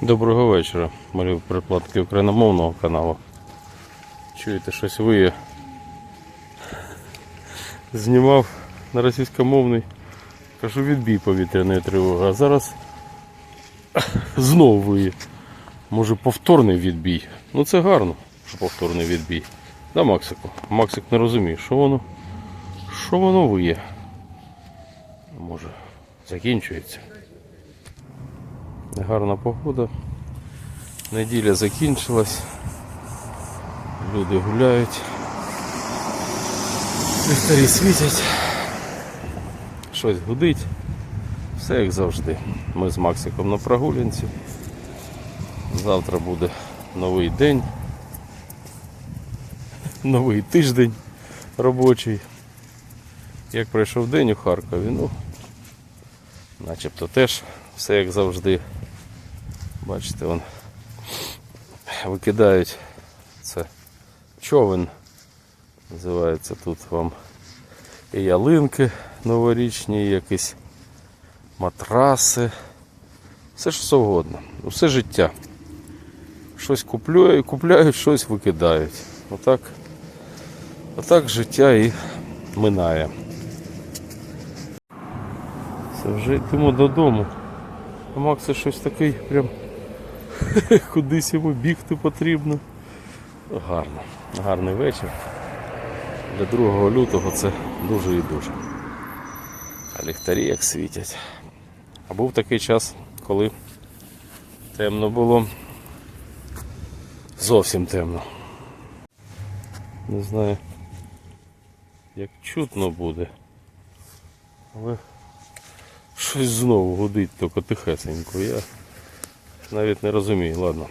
Доброго вечора, малі прикладки україномовного каналу. Чуєте, щось виє. Знімав на російськомовний, кажу відбій повітряної тривоги, а зараз знову виє. Може повторний відбій. Ну це гарно, що повторний відбій. Да, Максику. Максик не розуміє, що воно. Що воно виє. Може, закінчується. Гарна погода. Неділя закінчилась. Люди гуляють. Ліхтарі світять. Щось гудить. Все як завжди. Ми з Максиком на прогулянці. Завтра буде новий день. Новий тиждень робочий. Як пройшов день у Харкові, ну, начебто теж все як завжди. Бачите, вон викидають це човен. Називається тут вам і ялинки новорічні, і якісь матраси. Все ж завгодно. Все життя. Щось купляють, купляють, щось викидають. Отак, отак життя і минає. Все, вже йдемо додому. А Макс щось такий прям кудись йому бігти потрібно. Гарно. Гарний вечір. Для 2 лютого це дуже і дуже. А ліхтарі як світять. А був такий час, коли темно було. Зовсім темно. Не знаю, як чутно буде. Але щось знову гудить тільки тихесенько. Я навіть не розумію. Ладно.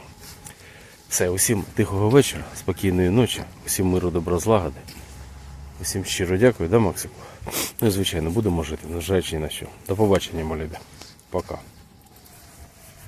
Все, усім тихого вечора, спокійної ночі, усім миру, добра злагоди. Усім щиро дякую, да, Максику? Ну і звичайно, будемо жити, незважаючи ні на що. До побачення, малюбі. Пока.